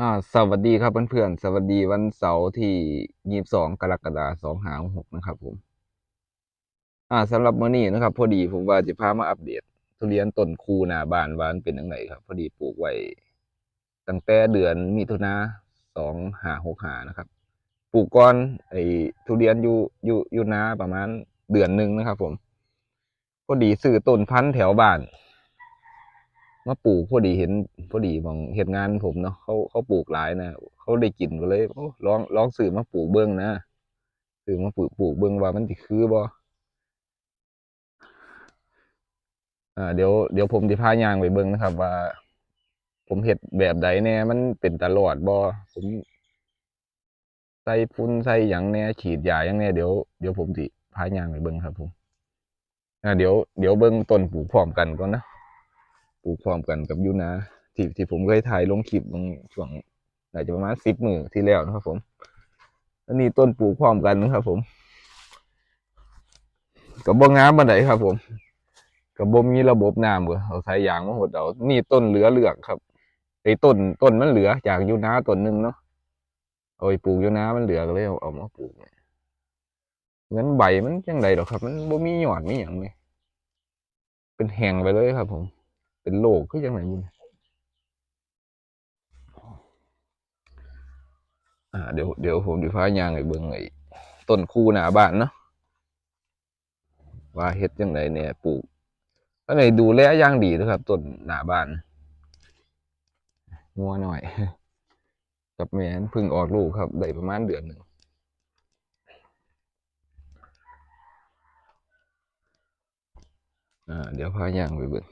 อ่าสวัสดีครับเพื่อนๆ สวัสดีวันเสาร์ที่ยี่สิบสองกรกฎาคมสองห้าหกนะครับผม อ่าสำหรับมื้อนี้นะครับ พอดีผมว่าจะพามาอัปเดต ทุเรียนต้นคูหน้าบ้านวันเป็นยังไงครับ พอดีปลูกไว้ตั้งแต่เดือนมิถุนาสองห้าหกหานะครับ ปลูกก่อนไอ้ทุเรียนอยู่อยู่อยู่นาประมาณเดือนหนึ่งนะครับ ผม พอดีซื้อต้นพันธุ์แถวบ้าน มาปลูกพอดีเห็นพอดีมองเห็นงานผมเนาะเขาเขาปลูกหลายนะเขาได้กินก็เลยโอ้ลองลองซื้อมาปลูกเบิ้องนะซื้อมาปลูกปลูกเบิ้องว่ามันสิคือบ่อ่าเดี๋ยวเดี๋ยวผมจะพายางไปเบิ้งนะครับ ว่า ผมเฮ็ดแบบใดแน่มันเป็นตลอดบ่ผมใส่ฝุ่นใส่หยังแน่ฉีดยาหยังแน่เดี๋ยวเดี๋ยวผมสิพายางไปเบิ้งครับ ผมอ่าเดี๋ยวเดี๋ยวเบิ้งต้นปลูกพร้อมกันก่อนนะ ปลูกพร้อมกันกับยูนาที่ที่ผมเคยถ่ายลงคลิปบางช่วงน่าจะประมาณสิบมือที่แล้วนะครับผมอันนี้ต้นปลูกพร้อมกันนะครับ ผมกับบ่งามบันไดครับ ผมกับบ่มีระบบน้ำเบ่เอาสายยางมาหดเอานี่ต้นเหลือเหลืองครับไอ้ต้นต้นมันเหลือจากยูนาต้นหนึ่งเนาะเอาไปปลูกยูนามันเหลือก็เลยเอามาปลูกเนี่ยเหมือนใบมันจังไดดอกครับ มันบ่มีหยอดไมีหยังเลยเป็นแห้งไปเลยครับ ผม เป็นโรคคือจังไหนบุญอ่าเดี๋ยวเดี๋ยวผมจะพายางไอ้เบิ่งไอ้ต้นคูหนาบ้านเนาะว่าเฮ็ดจังไดเนี่ยปลูกอันไหนดูแลอย่างดีนะครับต้นหนาบ้านงัวหน่อย กับแม่นพึ่งออกลูกครับได้ประมาณเดือนหนึ่งอ่าเดี๋ยวพายางไปเบิ่ง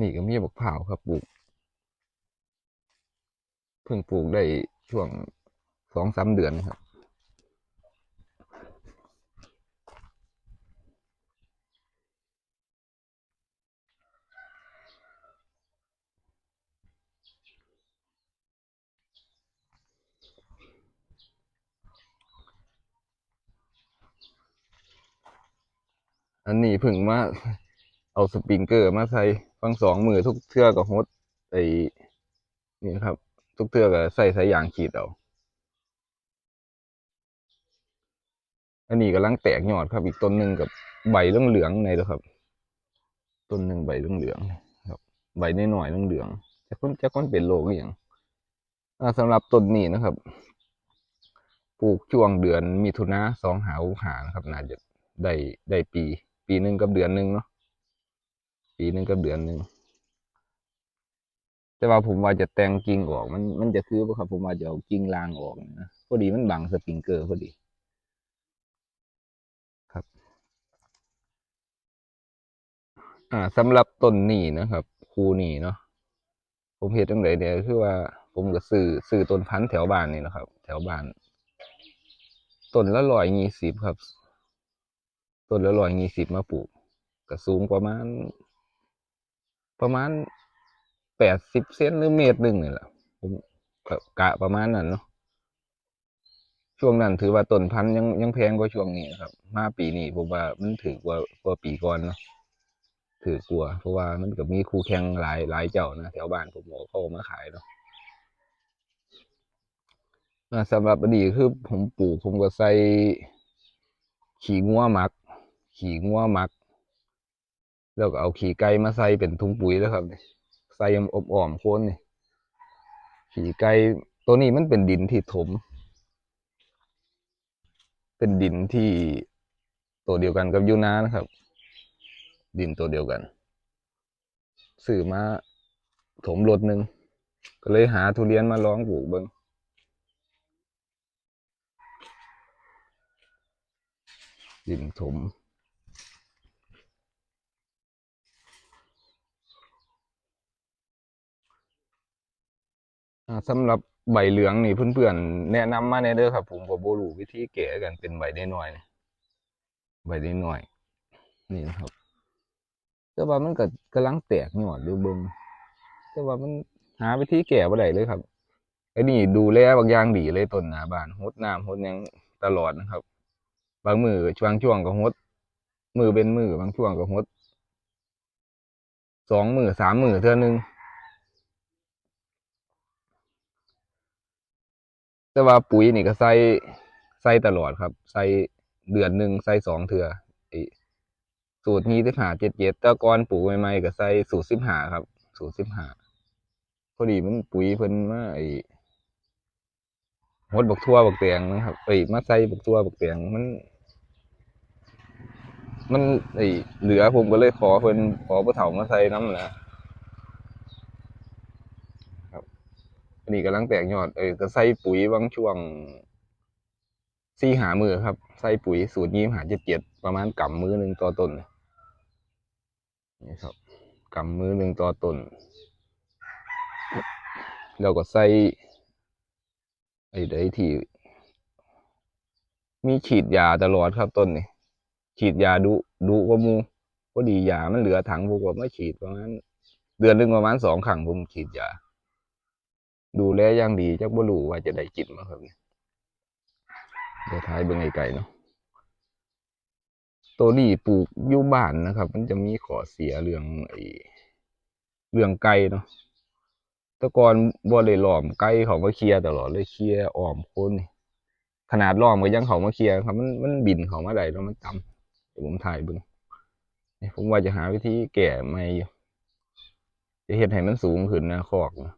นี่ก็มีบักพร้าวครับปลูกเพิ่งปลูกได้ช่วงสองสามเดือนครับ อันนี้เพิ่งมาเอาสปริงเกอร์มาใส่ ฟังสองมือทุกเทื่อกับฮดไอ้นี่ครับ ทุกเทื่อก็ใส่สายยางขีดเอาอันนี้กำลังแตกยอดครับ อีกต้นหนึ่งกับใบเหลืองๆในแล้วครับ ต้นหนึ่งใบเหลืองๆครับ ใบน้อยๆเหลืองๆจะค้นจะค้นเป็นโรคหรือยังอ่าสำหรับต้นนี้นะครับ ปลูกช่วงเดือนมิถุนาสองหาหานะครับน่าจะได้ได้ปี ปีหนึ่งกับเดือนหนึ่งเนาะ ปีหนึ่งกับเดือนหนึ่งแต่ว่าผมว่าจะแต่งกิ่งออก มันมันจะคือป่ะครับ ผมว่าจะเอากิ่งลางออกนะพอดีมันบังสปริงเกอร์พอดี ครับ อ่าสำหรับต้นนี้นะครับ คูนี่เนาะผมเห็นตั้งแต่เดียวคือว่า ผมก็ซื้อซื้อต้นพันธุ์แถวบ้านนี่นะครับ แถวบ้านต้นละร้อยยี่สิบครับต้นละร้อยยี่สิบมาปลูกก็สูงประมาณ ประมาณแปดสิบเซนหรือเมตรหนึ่งนี่แหละผมกะประมาณนั้นเนาะช่วงนั้นถือว่าต้นพันธุ์ยังยังแพงกว่าช่วงนี้ครับ มาปีนี้ผมว่ามันถือกว่ากว่าปีก่อนเนาะถือกลัว เพราะว่ามันก็มีคู่แข่งหลายหลายเจ้านะแถวบ้านผมบอกเขาเอามาขายเนาะสำหรับอดีคือผมปลูกผมก็ใส่ ขี้งัวหมัก ขี้งัวหมัก แล้วก็เอาขี้ไก่มาใส่เป็นถุงปุ๋ยแล้วครับนี่ใส่อบอ้อมโคนนี่ขี้ไก่ตัวนี้มันเป็นดินที่ถม เป็นดินที่ตัวเดียวกันกับยูนานะครับ ดินตัวเดียวกันซื้อมาถมรถหนึ่งก็เลยหาทุเรียนมาลองปลูกเบิ้งดินถม สำหรับใบเหลืองนี่เพื่อนๆแนะนำมาในเด้อครับ ผมก็บ่รู้วิธีแก้กันเป็นใบได้น้อยๆใบได้น้อย นี่นะครับแต่ว่ามันก็กำลังแตกหยอดอยู่เบิ่งแต่ว่ามันหาวิธีแก้บ่ได้เลยครับไอ้นี่ดูแลบางอย่างดีเลยต้นหน้าบ้านรดน้ำรดยังตลอดนะครับ บางมือช่วงช่วงก็รดมือเป็นมือบางช่วงก็หดสองมือสามมือเท่านึง แต่ว่าปุ๋ยนี่ก็ใส่ใส่ตลอดครับ ใส่เดือนหนึ่งใส่สองเทือไอ้สูตรนี้สิบหาเจ็ดเจ็ดแต่ก่อนปลูกใหม่ๆก็ใส่สูตรสิบหาครับ สูตรสิบหาพอดีมันปุ๋ยเพิ่นมาไอ้หดบักทั่วบักแตงนะครับเอ้มาใส่บักทั่วบักแตงมัน มันไอ้เหลือผมก็เลยขอเพิ่นขอผู้เฒ่ามาใส่น้ำนะ อันนี้กำลังแตกยอดเออก็ใส่ปุ๋ยบางช่วงสี่หามือครับ ใส่ปุ๋ยสูตรยี่หาเจ็ดเจ็ดประมาณกำมือหนึ่งต่อต้นนี่ครับกำมือหนึ่งต่อต้นแล้วก็ใส่ไอ้ใดที่มีฉีดยาตลอดครับต้นนี่ฉีดยาดุดุกว่ามูพอดียามันเหลือถังผมก็ไม่ฉีดประมาณเดือนหนึ่งประมาณสองครั้งผมฉีดยา ดูแลอย่างดีจักบ่รู้ว่าจะได้กินบ่ครับเนี่ยเดี๋ยวท้ายเบิ่งไกลๆเนาะตัวนี้ปลูกอยู่บ้านนะครับ มันจะมีข้อเสียเรื่องไอ้เรื่องไก่เนาะต่ก่อนบ่ได้ล้อมไก่เขามาเคลียตลอดเลยเคลียอ้อมคนนี่ขนาดล้อมก็ยังเขามาเคลียครับ มันมันบินเขามาได้แล้วมันต่ำเดี๋ยวผมถ่ายเบิ่งผมว่าจะหาวิธีแก้ใหม่อยู่จะเฮ็ดให้มันสูงขึ้นนะคอกนะ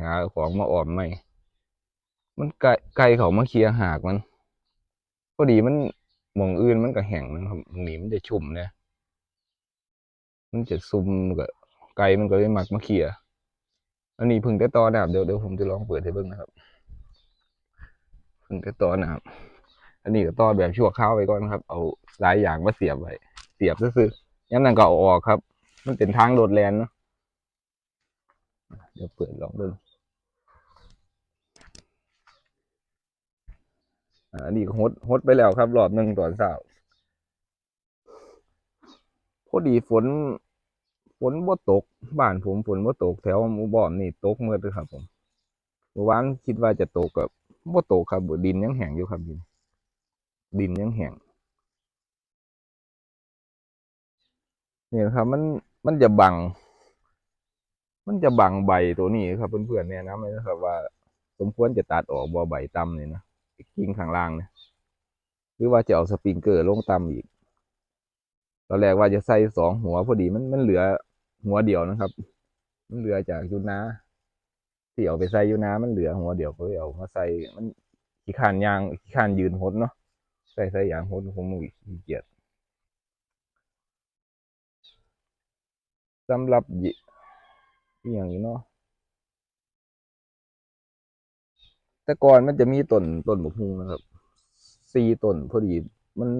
หาของมาออมไม่มันไกลไกลเขามาเคลียหากมันพอดีมันหมองอื่นมันก็แห้งนะครับตรงนี้มันจะชุ่มนะมันจะซุ่มก็ไกลมันก็เลยหมักมาเคลียอันนี้พึ่งแต่ตอนะครับเดี๋ยวเดี๋ยวผมจะลองเปิดให้เบิ่งนะครับพึ่งแต่ตอนะครับอันนี้ก็ตอแบบชั่วคราวไปก่อนครับ เอาสายยางมาเสียบไว้เสียบซื่อๆย้ำนั่นก็เอาออกครับ มันเป็นทางโดดแลนเนาะ เดี๋ยวเปิดลองดูอ่าอันนี้ฮดฮดไปแล้วครับ รอบหนึ่งตอนเช้าพอดีฝน ฝนบ่ตก บ้านผมฝนบ่ตก แถวหมู่บ้านนี่ตกเมื่อเลยครับ ผมเมื่อวานคิดว่าจะตกกับบ่ตกครับดินยังแห้งอยู่ครับดิน ดินยังแห้งนี่นะครับ มันมันจะบัง มันจะบังใบตัวนี้ครับเพื่อนๆแนะนำเลยนะครับ ว่า สมควรจะตัดออกบ่ใบต่ำนี่นะกิ่งข้างล่างเนี่ยหรือว่าจะเอาสปริงเกอร์ลงต่ำอีกตอนแรกว่าจะใส่สองหัวพอดีมันมันเหลือหัวเดียวนะครับ มันเหลือจากยูนาที่เอาไปใส่ยูนามันเหลือหัวเดียวก็เลยเอามาใส่มันขี้ขานยางขี้ขานยืนหดเนาะใส่ใส่ยางหดผมมือขี้เกียจสำหรับ อหย่างนี้เนาะแต่ก่อนมันจะมีต้นต้นบกฮูนะครับสี่ต้นพอดีมัน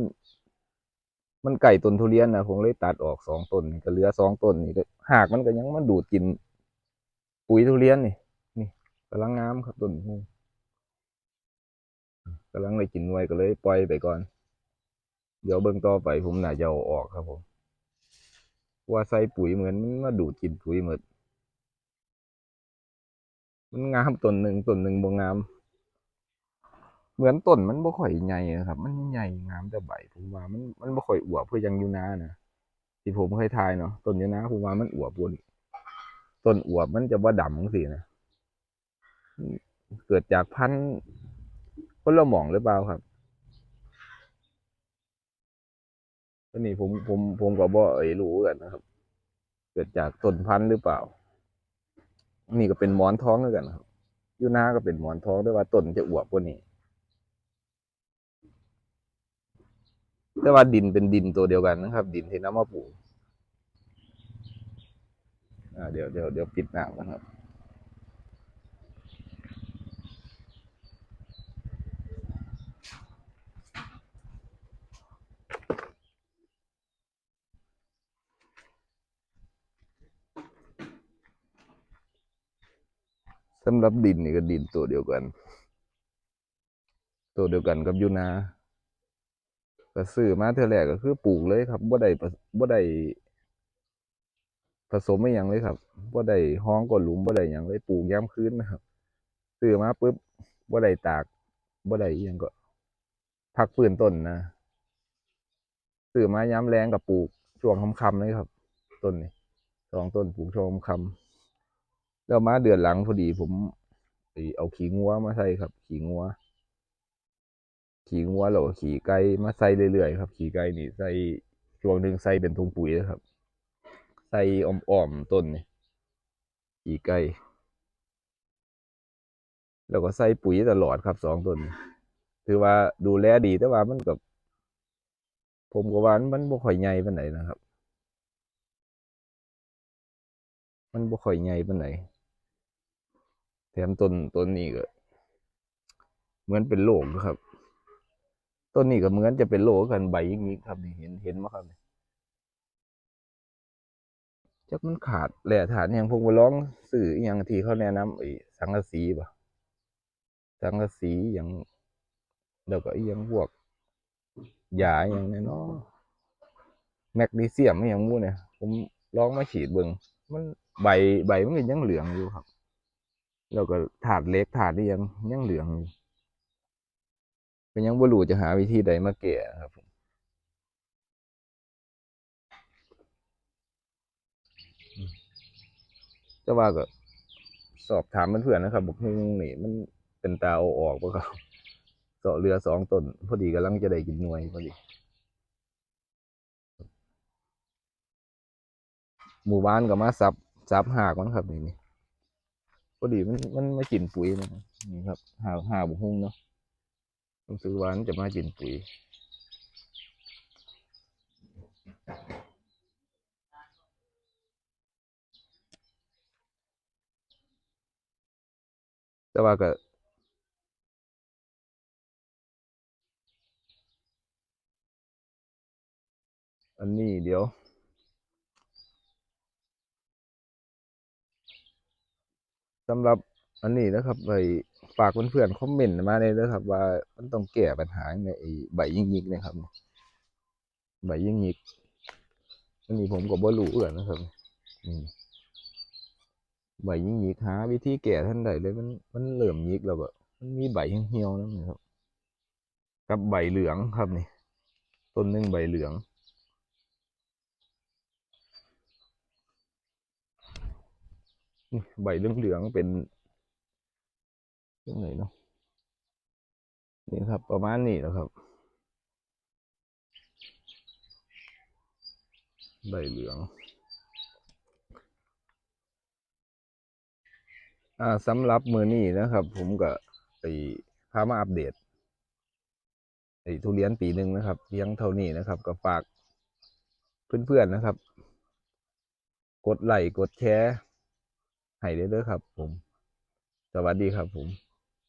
มันไก่ต้นทุเรียนนะผมเลยตัดออกสองต้นก็เหลือสองต้นนี่หากมันก็ยังมันดูดกิน ปุ๋ยทุเรียนนี่ นี่กำลังงามครับต้นบกฮูกำลังได้กินไว้ก็เลยปล่อยไปก่อน เดี๋ยวเบิ่งต่อไปผมน่าจะเอาออกครับผมว่าใส่ปุ๋ยเหมือนมันมาดูดกินปุ๋ยหมด มันงามต้นหนึ่งต้นหนึ่งบ่งาม เหมือนต้นมันบ่ค่อยใหญ่นะครับ มันใหญ่งามแต่ใบผมว่ามันมันบ่ค่อยอวบเพื่อยังอยู่นานะที่ผมเคยทายเนาะต้นอยู่นาผมว่ามันอวบว่นต้นอวบมันจะบ่าดำจังซี่นะเกิดจากพันธุ์คนละหม่องหรือเปล่าครับนนี้ผมผมผมก็บ่เอ่ยรู้กันนะครับ เกิดจากต้นพันธุ์หรือเปล่า นี่ก็เป็นหมอนท้องด้วยกันครับยู่นาก็เป็นหมอนท้องด้วยว่าต้นจะอวบกว่านี้แต่ว่าดินเป็นดินตัวเดียวกันนะครับ ดินที่น้ำมาปลูกอ่าเดี๋ยวเดี๋ยวเดี๋ยวปิดหน้ำนะครับ สำหรับดินนี่ก็ดินตัวเดียวกัน ตัวเดียวกันกับยูนาก็ซื้อมาเท่าแรกก็คือปลูกเลยครับบ่ได้ผสบ่ได้ผสมไม่ยังเลยครับบ่ได้ห้องก้นหลุมบ่ได้ยังเลยปลูกยามคืนนะครับซื้อมาปุ๊บบ่ได้ตากบ่ได้อิหยังก็พักฟื้นต้นนะซื้อมาย้ำแรงกับปลูกช่วงค่ำเลยครับ ต้นนี้สองต้นปลูกช่วงค่ำ แล้วมาเดือนหลังพอดีผมเอาขี้งัวมาใส่ครับ ขี้งัว ขี้งัวแล้วก็ขี้ไก่มาใส่เรื่อยๆครับ ขี้ไก่นี่ใส่ช่วงหนึ่งใส่เป็นถุงปุ๋ยนะครับ ใส่อ้อมๆต้นนี่ขี้ไก่แล้วก็ใส่ปุ๋ยตลอดครับสองต้นถือว่าดูแลดีแต่ว่ามันกับผมก็ว่ามันบ่ค่อยใหญ่ปานไหนนะครับ มันบ่ค่อยใหญ่ปานไหน แถมต้นต้นนี้ก็ เหมือนเป็นโรคนะครับ ต้นนี้ก็เหมือนจะเป็นโรคกันใบอย่างนี้ครับนี่เห็นเห็นไหมครับจักมันขาดแหล่ฐานอย่างผมก็ลองซื้ออย่างที่เขาแนะนำไอ้สังกะสีป่ะสังกะสีอย่างแล้วก็อย่างพวกยาอย่างเนี้เนาะแมกนีเซียมอหย่างมู่เนี่ย ผมลองมาฉีดเบิ่งมันใบใบมันก็ยังเหลืองอยู่ครับ แล้วก็ถาดเล็กถาดนี่ยังยังเหลืองอยู่ก็ยังบ่รู้จะหาวิธีใดมาแก้ครับผมแต่ว่าก็สอบถามเพื่อนๆนะครับบอกฮึ่งนี่มันเป็นตาเอาออกบ่ครับเสาะเรือสองต้นพอดีกำลังจะได้กินหน่วยพอดีหมู่บ้านก็มาซับซับหากมันครับนี่นี่ พอดีมันมันมากินปุ๋ยนะครับนี่ครับหาหาบุหุ้งเนาะผมซื้อวานจะมากินปุ๋ยแต่ว่าก็อันนี้เดี๋ยว สำหรับอันนี้นะครับไปฝากเพื่อนๆคอมเมนต์มาเลยนะครับ ว่ามันต้องแก้ปัญหาในไอ้ใบยิงยิกนะครับใบยิงยิกอันนี้ผมก็บ่รู้เอือนนะครับใบยิงยิกหาวิธีแก้ท่านใดเลยมันมันเหลื่อมยิกแล้วก็มันมีใบเหี่ยวๆนั่นนะครับ กับใบเหลืองครับนี่ต้นหนึ่งใบเหลือง ใบเหลืองๆเป็นเรื่องไหนเนาะนี่ครับ ประมาณนี้นะครับ ใบเหลืองอ่าสำหรับมือนี้นะครับ ผมก็ไปพามาอัปเดตไอ้ทุเรียนปีหนึ่งนะครับเพียงเท่านี้นะครับ ก็ฝากเพื่อนๆนะครับ กดไลค์กดแชร์ ให้ได้ด้วยครับผม สวัสดีครับผม